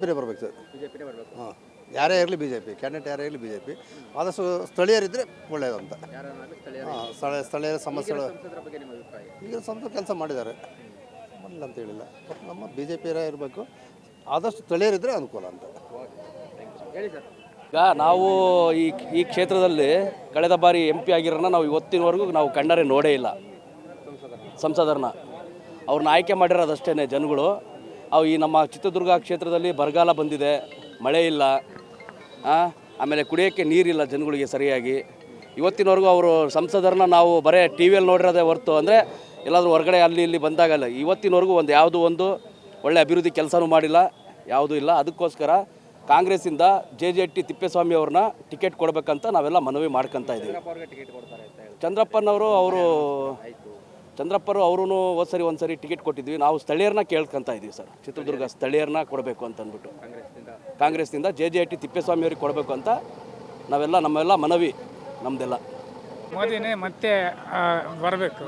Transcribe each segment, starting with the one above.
ಬೇರೆ ಬರ್ಬೇಕು ಸರ್. ಬಿಜೆಪಿನೇ ಬರಬೇಕು. ಹಾಂ ಯಾರೇ ಇರಲಿ ಬಿ ಜೆ ಪಿ ಕ್ಯಾಂಡಿಡೇಟ್ ಯಾರೇ ಇರಲಿ ಬಿ ಜೆ ಪಿ ಆದಷ್ಟು ಸ್ಥಳೀಯರಿದ್ದರೆ ಒಳ್ಳೆಯದು ಅಂತ ಸ್ಥಳೀಯ ಹಾಂ ಸ್ಥಳ ಸ್ಥಳೀಯರ ಸಮಸ್ಯೆಗಳು. ಬಗ್ಗೆ ನಿಮ್ಮ ಅಭಿಪ್ರಾಯ? ಈಗ ಸ್ವಂತ ಕೆಲಸ ಮಾಡಿದ್ದಾರೆ. ಮಾಡಿಲ್ಲ ಅಂತ ಹೇಳಿಲ್ಲ. ಬಟ್ ನಮ್ಮ ಬಿ ಜೆ ಪಿ ಇರಬೇಕು. ಆದಷ್ಟು ಸ್ಥಳೀಯರಿದ್ದರೆ ಅನುಕೂಲ ಅಂತ. ಹೇಳಿ ಸರ್. ಈಗ ನಾವು ಈ ಈ ಕ್ಷೇತ್ರದಲ್ಲಿ ಕಳೆದ ಬಾರಿ ಎಂ ಪಿ ಆಗಿರೋನ ನಾವು ಇವತ್ತಿನವರೆಗೂ ನಾವು ಕಣ್ಣರೆ ನೋಡೇ ಇಲ್ಲ. ಸಂಸದರನ್ನ ಅವ್ರನ್ನ ಆಯ್ಕೆ ಮಾಡಿರೋದಷ್ಟೇ ಜನಗಳು. ಅವು ಈ ನಮ್ಮ ಚಿತ್ರದುರ್ಗ ಕ್ಷೇತ್ರದಲ್ಲಿ ಬರಗಾಲ ಬಂದಿದೆ ಮಳೆ ಇಲ್ಲ ಆಮೇಲೆ ಕುಡಿಯೋಕ್ಕೆ ನೀರಿಲ್ಲ ಜನಗಳಿಗೆ ಸರಿಯಾಗಿ. ಇವತ್ತಿನವರೆಗೂ ಅವರು ಸಂಸದರನ್ನ ನಾವು ಬರೇ ಟಿ ವಿಯಲ್ಲಿ ನೋಡಿರೋದೇ ಹೊರತು ಅಂದರೆ ಎಲ್ಲಾದರೂ ಹೊರಗಡೆ ಅಲ್ಲಿ ಇಲ್ಲಿ ಬಂದಾಗಲ್ಲ ಇವತ್ತಿನವರೆಗೂ ಒಂದು ಯಾವುದೂ ಒಂದು ಒಳ್ಳೆ ಅಭಿವೃದ್ಧಿ ಕೆಲಸನೂ ಮಾಡಿಲ್ಲ ಯಾವುದೂ ಇಲ್ಲ. ಅದಕ್ಕೋಸ್ಕರ ಕಾಂಗ್ರೆಸ್ಸಿಂದ ಜೆ ಜೆ ಟಿ ತಿಪ್ಪೇಸ್ವಾಮಿ ಅವ್ರನ್ನ ಟಿಕೆಟ್ ಕೊಡಬೇಕಂತ ನಾವೆಲ್ಲ ಮನವಿ ಮಾಡ್ಕೊತಾ ಇದ್ದೀವಿ ಚಂದ್ರಪ್ಪನವರು ಅವರು ಚಂದ್ರಪ್ಪರು ಅವರು ಒಂದ್ಸರಿ ಒಂದ್ಸರಿ ಟಿಕೆಟ್ ಕೊಟ್ಟಿದ್ವಿ. ನಾವು ಸ್ಥಳೀಯರನ್ನ ಕೇಳ್ಕೊಂತ ಇದ್ದೀವಿ ಸರ್. ಚಿತ್ರದುರ್ಗ ಸ್ಥಳೀಯರನ್ನ ಕೊಡಬೇಕು ಅಂತ ಅಂದ್ಬಿಟ್ಟು ಕಾಂಗ್ರೆಸ್ನಿಂದ J J J T Thippeswamy ಅವ್ರಿಗೆ ಕೊಡಬೇಕು ಅಂತ ನಾವೆಲ್ಲ, ನಮ್ಮೆಲ್ಲ ಮನವಿ ನಮ್ಮದೆಲ್ಲ ಮೋದಿನೇ ಮತ್ತೆ ಬರಬೇಕು.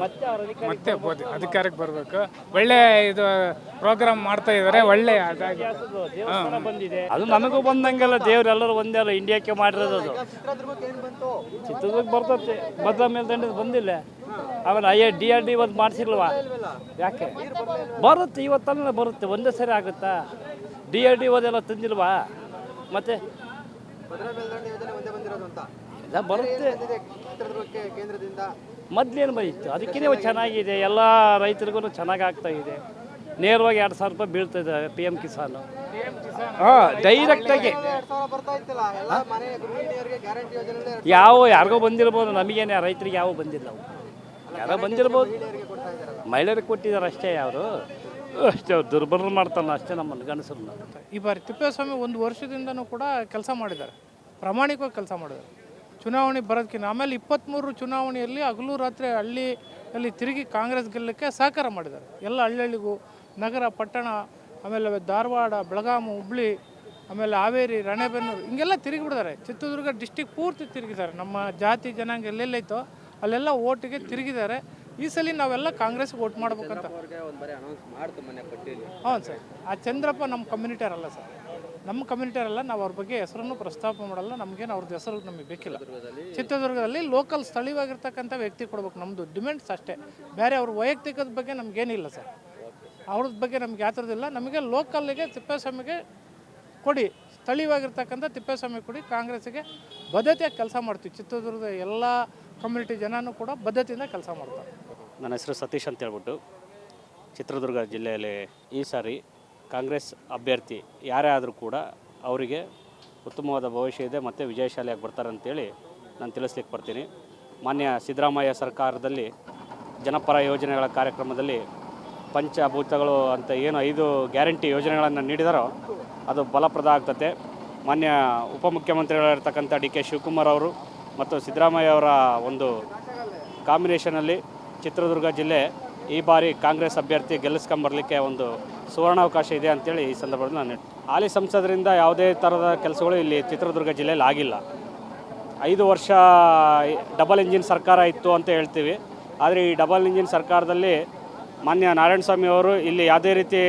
ಮತ್ತೆ ಮೋದಿ ಅಧಿಕಾರಕ್ಕೆ ಬರಬೇಕು. ಒಳ್ಳೆ ಇದು ಪ್ರೋಗ್ರಾಮ್ ಮಾಡ್ತಾ ಇದ್ದಾರೆ ಒಳ್ಳೆ ಅದಾಗಿ ಅದು ನಮಗೂ ಬಂದಂಗೆಲ್ಲ ದೇವರೆಲ್ಲರೂ ಒಂದೇ ಅಲ್ಲ ಇಂಡಿಯಾಕ್ಕೆ ಮಾಡಿರೋದು ಅದು. ಚಿತ್ರದುರ್ಗ ಬರ್ತೈತೆ ಭದ್ರಾ ಮೇಲ್ದಂಡ ಬಂದಿಲ್ಲ. ಆಮೇಲೆ ಐ ಡಿ ಆರ್ ಡಿ ಒಂದು ಮಾಡಿಸಿಲ್ವಾ? ಯಾಕೆ? ಬರುತ್ತೆ ಇವತ್ತಲ್ಲ ಬರುತ್ತೆ ಒಂದೇ ಸರಿ ಆಗುತ್ತಾ? ಡಿ ಆರ್ ಡಿ ಓದೆಲ್ಲ ತಂದಿಲ್ವಾ? ಮತ್ತೆ ಅಂತ ಬರುತ್ತೆ. ಕೇಂದ್ರದಿಂದ ಮೊದ್ಲೇನು ಬೈತು ಅದಕ್ಕಿಂತ ಚೆನ್ನಾಗಿದೆ. ಎಲ್ಲ ರೈತರಿಗೂ ಚೆನ್ನಾಗಿ ಆಗ್ತಾ ಇದೆ. ನೇರವಾಗಿ ಎರಡು ಸಾವಿರ ರೂಪಾಯಿ ಬೀಳ್ತದೆ ಪಿ ಎಂ ಕಿಸಾನ್ ಹಾಂ ಡೈರೆಕ್ಟಾಗಿ ಬರ್ತಾ ಯಾವ ಯಾರಿಗೋ ಬಂದಿರ್ಬೋದು ನಮಗೇನೆ ರೈತರಿಗೆ ಯಾವ ಬಂದಿಲ್ಲ ಅವು. ಯಾರೋ ಬಂದಿರ್ಬೋದು. ಮಹಿಳೆಯರಿಗೆ ಕೊಟ್ಟಿದ್ದಾರೆ ಅಷ್ಟೇ ಯಾರು ಅಷ್ಟೇ ಅವ್ರು ದುರ್ಬಲ ಮಾಡ್ತಾನೆ ಅಷ್ಟೇ ನಮ್ಮನ್ನು ಗಣಸರು ಈ ಬಾರಿ ತಿಪ್ಪೇಸ್ವಾಮಿ ಒಂದು ವರ್ಷದಿಂದನೂ ಕೂಡ ಕೆಲಸ ಮಾಡಿದ್ದಾರೆ. ಪ್ರಾಮಾಣಿಕವಾಗಿ ಕೆಲಸ ಮಾಡಿದ್ದಾರೆ. ಚುನಾವಣೆ ಬರೋದಕ್ಕಿಂತ ಆಮೇಲೆ ಇಪ್ಪತ್ತ್ಮೂರು ಚುನಾವಣೆಯಲ್ಲಿ ಹಗಲು ರಾತ್ರಿ ಹಳ್ಳಿಯಲ್ಲಿ ತಿರುಗಿ ಕಾಂಗ್ರೆಸ್ ಗೆಲ್ಲಕ್ಕೆ ಸಹಕಾರ ಮಾಡಿದ್ದಾರೆ. ಎಲ್ಲ ಹಳ್ಳಿಗೂ ನಗರ ಪಟ್ಟಣ ಆಮೇಲೆ ಧಾರವಾಡ ಬೆಳಗಾವಿ ಹುಬ್ಳಿ ಆಮೇಲೆ ಹಾವೇರಿ ರಾಣೆಬೆನ್ನೂರು ಹಿಂಗೆಲ್ಲ ತಿರುಗಿಬಿಡ್ತಾರೆ. ಚಿತ್ರದುರ್ಗ ಡಿಸ್ಟಿಕ್ ಪೂರ್ತಿ ತಿರುಗಿದ್ದಾರೆ. ನಮ್ಮ ಜಾತಿ ಜನಾಂಗ ಎಲ್ಲೆಲ್ಲೈತೋ ಅಲ್ಲೆಲ್ಲ ಓಟಿಗೆ ತಿರುಗಿದ್ದಾರೆ. ಈ ಸಲ ನಾವೆಲ್ಲ ಕಾಂಗ್ರೆಸ್ಗೆ ವೋಟ್ ಮಾಡ್ಬೇಕಂತ. ಹೌದು ಸರ್. ಆ ಚಂದ್ರಪ್ಪ ನಮ್ಮ ಕಮ್ಯುನಿಟಿಯರ್ ಅಲ್ಲ ಸರ್? ನಮ್ಮ ಕಮ್ಯುನಿಟಿಯರ್ ಅಲ್ಲ ನಾವು ಅವ್ರ ಬಗ್ಗೆ ಹೆಸರನ್ನು ಪ್ರಸ್ತಾಪ ಮಾಡಲ್ಲ ನಮಗೇನು ಅವ್ರದ್ದು ಹೆಸರು ನಮಗೆ ಬೇಕಿಲ್ಲ. ಚಿತ್ರದುರ್ಗದಲ್ಲಿ ಲೋಕಲ್ ಸ್ಥಳೀಯವಾಗಿರ್ತಕ್ಕಂಥ ವ್ಯಕ್ತಿ ಕೊಡ್ಬೇಕು ನಮ್ಮದು ಡಿಮ್ಯಾಂಡ್ಸ್ ಅಷ್ಟೇ. ಬೇರೆ ಅವ್ರ ವೈಯಕ್ತಿಕದ ಬಗ್ಗೆ ನಮಗೇನಿಲ್ಲ ಸರ್. ಅವ್ರದ್ದು ಬಗ್ಗೆ ನಮ್ಗೆ ಯಾತ್ರದಿಲ್ಲ ನಮಗೆ ಲೋಕಲ್ಲಿಗೆ ತಿಪ್ಪೇಸ್ವಾಮಿಗೆ ಕೊಡಿ ಸ್ಥಳೀಯವಾಗಿರ್ತಕ್ಕಂಥ ತಿಪ್ಪೇಸ್ವಾಮಿ ಕೊಡಿ ಕಾಂಗ್ರೆಸ್ಸಿಗೆ ಬದ್ಧತೆಯಾಗಿ ಕೆಲಸ ಮಾಡ್ತೀವಿ. ಚಿತ್ರದುರ್ಗದ ಎಲ್ಲ ಕಮ್ಯುನಿಟಿ ಜನನೂ ಕೂಡ ಬದ್ಧತೆಯಿಂದ ಕೆಲಸ ಮಾಡ್ತಾರೆ. ನನ್ನ ಹೆಸರು ಸತೀಶ್ ಅಂತ ಹೇಳ್ಬಿಟ್ಟು ಚಿತ್ರದುರ್ಗ ಜಿಲ್ಲೆಯಲ್ಲಿ ಈ ಸಾರಿ ಕಾಂಗ್ರೆಸ್ ಅಭ್ಯರ್ಥಿ ಯಾರೇ ಆದರೂ ಕೂಡ ಅವರಿಗೆ ಉತ್ತಮವಾದ ಭವಿಷ್ಯ ಇದೆ ಮತ್ತು ವಿಜಯಶಾಲಿಯಾಗಿ ಬರ್ತಾರೆ ಅಂತೇಳಿ ನಾನು ತಿಳಿಸ್ಲಿಕ್ಕೆ ಬರ್ತೀನಿ. ಮಾನ್ಯ ಸಿದ್ದರಾಮಯ್ಯ ಸರ್ಕಾರದಲ್ಲಿ ಜನಪರ ಯೋಜನೆಗಳ ಕಾರ್ಯಕ್ರಮದಲ್ಲಿ ಪಂಚಭೂತಗಳು ಅಂತ ಏನು ಐದು ಗ್ಯಾರಂಟಿ ಯೋಜನೆಗಳನ್ನು ನೀಡಿದಾರೋ ಅದು ಫಲಪ್ರದ ಆಗ್ತತೆ. ಮಾನ್ಯ ಉಪಮುಖ್ಯಮಂತ್ರಿಗಳಿರ್ತಕ್ಕಂಥ ಡಿ ಕೆ ಶಿವಕುಮಾರ್ ಅವರು ಮತ್ತು ಸಿದ್ದರಾಮಯ್ಯ ಅವರ ಒಂದು ಕಾಂಬಿನೇಷನಲ್ಲಿ ಚಿತ್ರದುರ್ಗ ಜಿಲ್ಲೆ ಈ ಬಾರಿ ಕಾಂಗ್ರೆಸ್ ಅಭ್ಯರ್ಥಿ ಗೆಲ್ಲಿಸ್ಕೊಂಬರ್ಲಿಕ್ಕೆ ಒಂದು ಸುವರ್ಣಾವಕಾಶ ಇದೆ ಅಂತೇಳಿ ಈ ಸಂದರ್ಭದಲ್ಲಿ ನಾನು. ಹಾಲಿ ಸಂಸದರಿಂದ ಯಾವುದೇ ಥರದ ಕೆಲಸಗಳು ಇಲ್ಲಿ ಚಿತ್ರದುರ್ಗ ಜಿಲ್ಲೆಯಲ್ಲಿ ಆಗಿಲ್ಲ. ಐದು ವರ್ಷ ಡಬಲ್ ಇಂಜಿನ್ ಸರ್ಕಾರ ಇತ್ತು ಅಂತ ಹೇಳ್ತೀವಿ. ಆದರೆ ಈ ಡಬಲ್ ಇಂಜಿನ್ ಸರ್ಕಾರದಲ್ಲಿ ಮಾನ್ಯ ನಾರಾಯಣ ಸ್ವಾಮಿ ಅವರು ಇಲ್ಲಿ ಯಾವುದೇ ರೀತಿ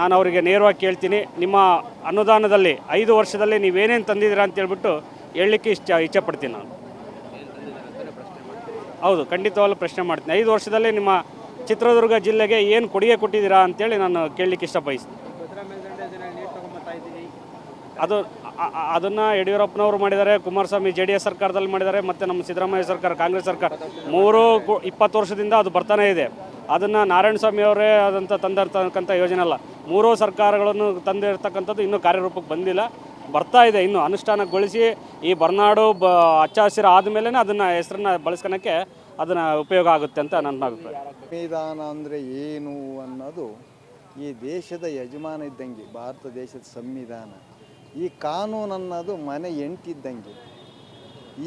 ನಾನು ಅವರಿಗೆ ನೇರವಾಗಿ ಕೇಳ್ತೀನಿ, ನಿಮ್ಮ ಅನುದಾನದಲ್ಲಿ ಐದು ವರ್ಷದಲ್ಲಿ ನೀವೇನೇನು ತಂದಿದ್ದೀರಾ ಅಂತ ಹೇಳ್ಬಿಟ್ಟು ಹೇಳಲಿಕ್ಕೆ ಇಷ್ಟ, ಇಚ್ಛೆ ಪಡ್ತೀನಿ ನಾನು. ಹೌದು, ಖಂಡಿತವಾಗ್ಲೂ ಪ್ರಶ್ನೆ ಮಾಡ್ತೀನಿ. ಐದು ವರ್ಷದಲ್ಲಿ ನಿಮ್ಮ ಚಿತ್ರದುರ್ಗ ಜಿಲ್ಲೆಗೆ ಏನು ಕೊಡುಗೆ ಕೊಟ್ಟಿದ್ದೀರಾ ಅಂತೇಳಿ ನಾನು ಕೇಳಲಿಕ್ಕೆ ಇಷ್ಟಪಡಿಸ್ತೀನಿ ಅದು ಅದನ್ನು ಯಡಿಯೂರಪ್ಪನವರು ಮಾಡಿದ್ದಾರೆ, ಕುಮಾರಸ್ವಾಮಿ ಜೆ ಡಿ ಎಸ್ ಸರ್ಕಾರದಲ್ಲಿ ಮಾಡಿದ್ದಾರೆ, ಮತ್ತು ನಮ್ಮ ಸಿದ್ದರಾಮಯ್ಯ ಸರ್ಕಾರ, ಕಾಂಗ್ರೆಸ್ ಸರ್ಕಾರ. ಮೂರು ಇಪ್ಪತ್ತು ವರ್ಷದಿಂದ ಅದು ಬರ್ತಾನೇ ಇದೆ. ಅದನ್ನು ನಾರಾಯಣ ಸ್ವಾಮಿ ಅವರೇ ಆದಂಥ ತಂದಿರ್ತಕ್ಕಂಥ ಯೋಜನೆ ಅಲ್ಲ. ಮೂರೂ ಸರ್ಕಾರಗಳನ್ನು ತಂದಿರ್ತಕ್ಕಂಥದ್ದು ಇನ್ನೂ ಕಾರ್ಯರೂಪಕ್ಕೆ ಬಂದಿಲ್ಲ. ಬರ್ತಾ ಇದೆ, ಇನ್ನು ಅನುಷ್ಠಾನಗೊಳಿಸಿ ಈ ಬರ್ನಾಡು ಬ ಹಚ್ಚ ಹಸಿರು ಆದಮೇಲೆ ಅದನ್ನು ಹೆಸರನ್ನ ಬಳಸ್ಕೊಳಕ್ಕೆ ಅದನ್ನು ಉಪಯೋಗ ಆಗುತ್ತೆ ಅಂತ ನನ್ನ ಅಭಿಪ್ರಾಯ. ಸಂವಿಧಾನ ಅಂದರೆ ಏನು ಅನ್ನೋದು ಈ ದೇಶದ ಯಜಮಾನ ಇದ್ದಂಗೆ, ಭಾರತ ದೇಶದ ಸಂವಿಧಾನ. ಈ ಕಾನೂನು ಅನ್ನೋದು ಮನೆ ಎಂಟಿದ್ದಂಗೆ.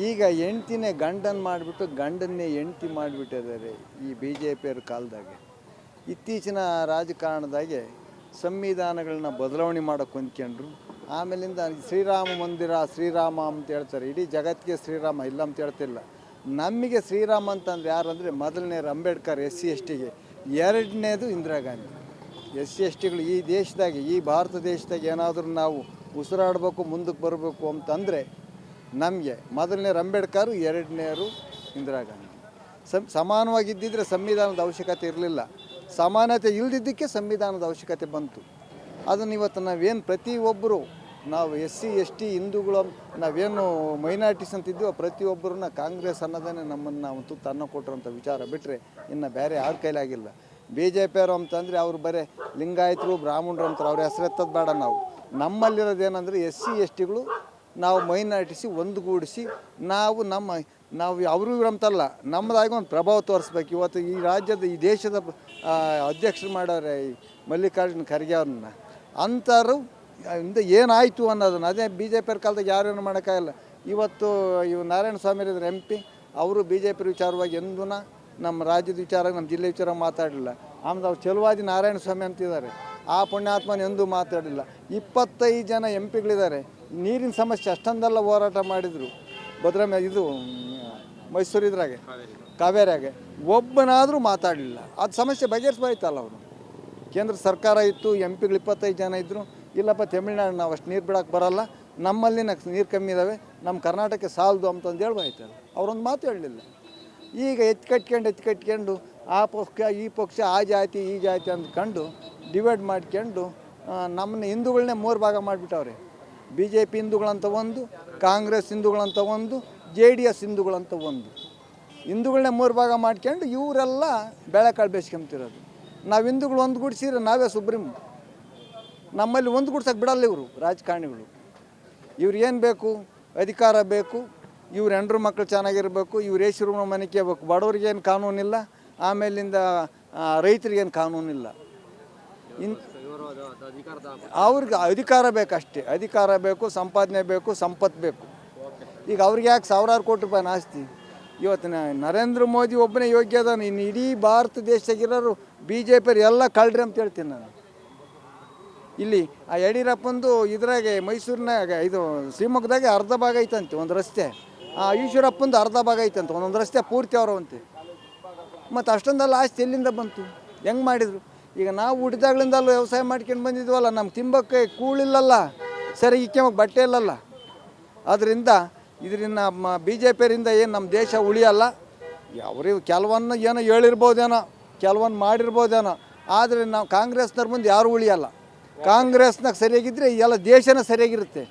ಈಗ ಎಂಟಿನೇ ಗಂಡನ್ ಮಾಡಿಬಿಟ್ಟು ಗಂಡನ್ನೇ ಎಂಟಿ ಮಾಡಿಬಿಟ್ಟಿದ್ದಾರೆ ಈ ಬಿ ಜೆ ಪಿಯವ್ರ ಕಾಲದಾಗೆ. ಇತ್ತೀಚಿನ ರಾಜಕಾರಣದಾಗೆ ಸಂವಿಧಾನಗಳನ್ನ ಬದಲಾವಣೆ ಮಾಡೋಕೆ ಹೊಂದ್ಕೊಂಡ್ರು. ಆಮೇಲಿಂದ ಶ್ರೀರಾಮ ಮಂದಿರ ಶ್ರೀರಾಮ ಅಂತ ಹೇಳ್ತಾರೆ. ಇಡೀ ಜಗತ್ತಿಗೆ ಶ್ರೀರಾಮ ಇಲ್ಲ ಅಂತ ಹೇಳ್ತಿಲ್ಲ. ನಮಗೆ ಶ್ರೀರಾಮ ಅಂತಂದ್ರೆ ಯಾರು ಅಂದರೆ ಮೊದಲನೇ ಅಂಬೇಡ್ಕರ್ ಎಸ್ ಸಿ ಎಸ್ ಟಿಗೆ, ಎರಡನೇದು Indira Gandhi. S C S ಟಿಗಳು ಈ ದೇಶದಾಗ, ಈ ಭಾರತ ದೇಶದಾಗ ಏನಾದರೂ ನಾವು ಉಸಿರಾಡಬೇಕು, ಮುಂದಕ್ಕೆ ಬರಬೇಕು ಅಂತಂದರೆ ನಮಗೆ ಮೊದಲನೇ ಅಂಬೇಡ್ಕರ್, ಎರಡನೇರು ಇಂದಿರಾ ಗಾಂಧಿ. ಸಮಾನವಾಗಿದ್ದಿದ್ರೆ ಸಂವಿಧಾನದ ಅವಶ್ಯಕತೆ ಇರಲಿಲ್ಲ. ಸಮಾನತೆ ಇಲ್ಲದಿದ್ದಕ್ಕೆ ಸಂವಿಧಾನದ ಅವಶ್ಯಕತೆ ಬಂತು. ಅದನ್ನು ಇವತ್ತು ನಾವೇನು ಪ್ರತಿಯೊಬ್ಬರು ನಾವು ಎಸ್ ಸಿ, ಎಸ್ ಟಿ, ಹಿಂದೂಗಳು, ನಾವೇನು ಮೈನಾರಿಟೀಸ್ ಅಂತಿದ್ದೀವೋ ಪ್ರತಿಯೊಬ್ಬರನ್ನ ಕಾಂಗ್ರೆಸ್ ಅನ್ನೋದೇ ನಮ್ಮನ್ನು ಒಂದು ತುತ್ತು ಅನ್ನ ಕೊಟ್ಟಿರೋಂಥ ವಿಚಾರ. ಬಿಟ್ಟರೆ ಇನ್ನು ಬೇರೆ ಯಾರ ಕೈಲಾಗಿಲ್ಲ. ಬಿ ಜೆ ಪಿಯವರು ಅಂತಂದರೆ ಅವ್ರು ಬರೀ ಲಿಂಗಾಯತರು, ಬ್ರಾಹ್ಮಣರು ಅಂತಾರೆ. ಅವ್ರ ಹೆಸರೆತ್ತದ ಬೇಡ ನಾವು. ನಮ್ಮಲ್ಲಿರೋದು ಏನಂದರೆ ಎಸ್ ಸಿ, ಎಸ್ ಟಿಗಳು ನಾವು ಮೈನಾರಿಟಿಸಿ ಒಂದುಗೂಡಿಸಿ ನಾವು ನಮ್ಮ, ನಾವು ಅವರು ಅಂತಲ್ಲ ನಮ್ಮದಾಗಿ ಒಂದು ಪ್ರಭಾವ ತೋರಿಸ್ಬೇಕು. ಇವತ್ತು ಈ ರಾಜ್ಯದ, ಈ ದೇಶದ ಅಧ್ಯಕ್ಷರು ಮಾಡೋರೆ ಈ ಮಲ್ಲಿಕಾರ್ಜುನ ಖರ್ಗೆ ಅವ್ರನ್ನ. ಅಂಥವ್ರು ಇಂದ ಏನಾಯಿತು ಅನ್ನೋದನ್ನ, ಅದೇ ಬಿ ಜೆ ಪಿಯವ್ರ ಕಾಲದಾಗ ಯಾರೇನು ಮಾಡೋಕ್ಕಾಗಲ್ಲ. ಇವತ್ತು ಇವು ನಾರಾಯಣ ಸ್ವಾಮಿ ಇದ್ದಾರೆ ಎಂ ಪಿ, ಅವರು ಬಿ ಜೆ ಪಿ ವಿಚಾರವಾಗಿ ಎಂದೂ ನಮ್ಮ ರಾಜ್ಯದ ವಿಚಾರ ನಮ್ಮ ಜಿಲ್ಲೆ ವಿಚಾರ ಮಾತಾಡಲಿಲ್ಲ. ಆಮೇಲೆ ಅವ್ರು ಚೆಲುವಾದಿ ನಾರಾಯಣ ಸ್ವಾಮಿ ಅಂತಿದ್ದಾರೆ. ಆ ಪುಣ್ಯಾತ್ಮನ ಎಂದೂ ಮಾತಾಡಲಿಲ್ಲ. ಇಪ್ಪತ್ತೈದು ಜನ ಎಂ ಪಿಗಳಿದ್ದಾರೆ. ನೀರಿನ ಸಮಸ್ಯೆ ಅಷ್ಟೊಂದೆಲ್ಲ ಹೋರಾಟ ಮಾಡಿದರು. ಭದ್ರಮ, ಇದು, ಮೈಸೂರು ಇದ್ರಾಗೆ, ಕಾವೇರಿಯಾಗೆ. ಒಬ್ಬನಾದರೂ ಮಾತಾಡಲಿಲ್ಲ. ಅದು ಸಮಸ್ಯೆ ಬಗೆಹರಿಸ್ಬಾಯ್ತಲ್ಲ ಅವರು. ಕೇಂದ್ರ ಸರ್ಕಾರ ಇತ್ತು, ಎಂ ಪಿಗಳು ಇಪ್ಪತ್ತೈದು ಜನ ಇದ್ದರು ಇಲ್ಲಪ್ಪ, ತಮಿಳ್ನಾಡು ನಾವು ಅಷ್ಟು ನೀರು ಬಿಡೋಕೆ ಬರಲ್ಲ. ನಮ್ಮಲ್ಲಿ ನೀರು ಕಮ್ಮಿ ಇದ್ದಾವೆ ನಮ್ಮ ಕರ್ನಾಟಕ ಸಾಲದು ಅಂತಂದು ಹೇಳ್ಬಾಯ್ತಲ್ಲ ಅವರೊಂದು ಮಾತು ಹೇಳಲಿಲ್ಲ. ಈಗ ಎತ್ತು ಕಟ್ಕೊಂಡು ಎತ್ತು ಕಟ್ಕೊಂಡು, ಆ ಪಕ್ಷ, ಈ ಪಕ್ಷ, ಆ ಜಾತಿ, ಈ ಜಾತಿ ಅಂದ್ಕೊಂಡು ಡಿವೈಡ್ ಮಾಡ್ಕೊಂಡು ನಮ್ಮನ್ನ ಹಿಂದೂಗಳನ್ನೇ ಮೂರು ಭಾಗ ಮಾಡಿಬಿಟ್ಟವ್ರೆ. ಬಿ ಜೆ ಪಿ ಹಿಂದೂಗಳಂತ ಒಂದು, ಕಾಂಗ್ರೆಸ್ ಹಿಂದೂಗಳಂತ ಒಂದು, ಜೆ ಡಿ ಎಸ್ ಹಿಂದೂಗಳಂತ ಒಂದು. ಹಿಂದೂಗಳನ್ನೇ ಮೂರು ಭಾಗ ಮಾಡ್ಕೊಂಡು, ಇವರೆಲ್ಲ ಬೆಳೆಕಾಳು ಬೇಸ್ಕೊಂತಿರೋದು. ನಾವು ಹಿಂದೂಗಳು ಒಂದು ಗುಡಿಸಿದ್ರೆ ನಾವೇ ಸುಬ್ರೀಂ ನಮ್ಮಲ್ಲಿ ಒಂದು ಗುಡ್ಸಕ್ಕೆ ಬಿಡಲ್ಲ ಇವರು, ರಾಜಕಾರಣಿಗಳು. ಇವ್ರು ಏನು ಬೇಕು? ಅಧಿಕಾರ ಬೇಕು, ಇವ್ರು ಹೆಂಡ್ರು ಮಕ್ಕಳು ಚೆನ್ನಾಗಿರಬೇಕು, ಇವ್ರು ಏಸಿರು ಮನೆಗೆ ಬೇಕು ಬಡವ್ರಿಗೇನು ಕಾನೂನಿಲ್ಲ, ಆಮೇಲಿಂದ ರೈತರಿಗೇನು ಕಾನೂನಿಲ್ಲ. ಇನ್ ಅವ್ರಿಗೆ ಅಧಿಕಾರ ಬೇಕಷ್ಟೇ ಅಧಿಕಾರ ಬೇಕು, ಸಂಪಾದನೆ ಬೇಕು, ಸಂಪತ್ತು ಬೇಕು. ಈಗ ಅವ್ರಿಗೆ ಯಾಕೆ ಸಾವಿರಾರು ಕೋಟಿ ರೂಪಾಯಿ ಆಸ್ತಿ ಇವತ್ತು ನ- ನರೇಂದ್ರ ಮೋದಿ ಒಬ್ಬನೇ ಯೋಗ್ಯ ಇನ್ನು ಇಡೀ ಭಾರತ ದೇಶದಾಗಿರೋರು ಬಿ ಜೆ ಪಿಯವ್ರು ಎಲ್ಲ ಕಳ್ರಿ ಅಂತ ಹೇಳ್ತೀನಿ ನಾನು. ಇಲ್ಲಿ ಆ ಯಡಿಯೂರಪ್ಪಂದು ಇದ್ರಾಗೆ ಮೈಸೂರಿನಾಗ ಇದು ಶಿವಮೊಗ್ಗದಾಗೆ ಅರ್ಧ ಭಾಗ ಐತಂತೆ, ಒಂದು ರಸ್ತೆ. ಆ ಈಶ್ವರಪ್ಪಂದು ಅರ್ಧ ಭಾಗ ಐತಂತೆ, ಒಂದೊಂದು ರಸ್ತೆ ಪೂರ್ತಿ ಅವರವಂತೆ. ಮತ್ತು ಅಷ್ಟೊಂದೆಲ್ಲ ಆಸ್ತಿ ಎಲ್ಲಿಂದ ಬಂತು? ಹೆಂಗೆ ಮಾಡಿದರು? ಈಗ ನಾವು ಹುಟ್ಟಿದಾಗ್ಲಿಂದಲೂ ವ್ಯವಸಾಯ ಮಾಡ್ಕೊಂಡು ಬಂದಿದ್ವಲ್ಲ ನಮ್ಗೆ ತಿಂಬಕ್ಕೆ ಕೂಳಿಲ್ಲಲ್ಲ, ಸರಿ ಇಕ್ಕೆಮಕ್ಕೆ ಬಟ್ಟೆ ಇಲ್ಲಲ್ಲ. ಅದರಿಂದ ಇದರಿಂದ ಬಿ ಜೆ ಪಿಯರಿಂದ ಏನು ನಮ್ಮ ದೇಶ ಉಳಿಯಲ್ಲ ಅವ್ರಿಗೆ ಕೆಲವನ್ನ ಏನೋ ಹೇಳಿರ್ಬೋದೇನೋ ಕೆಲವೊಂದು ಮಾಡಿರ್ಬೋದೇನೋ, ಆದರೆ ನಾವು ಕಾಂಗ್ರೆಸ್ನವ್ರ ಮುಂದೆ ಯಾರೂ ಉಳಿಯಲ್ಲ. ಕಾಂಗ್ರೆಸ್ನಾಗ ಸರಿಯಾಗಿದ್ದರೆ ಎಲ್ಲ ದೇಶನ ಸರಿಯಾಗಿರುತ್ತೆ.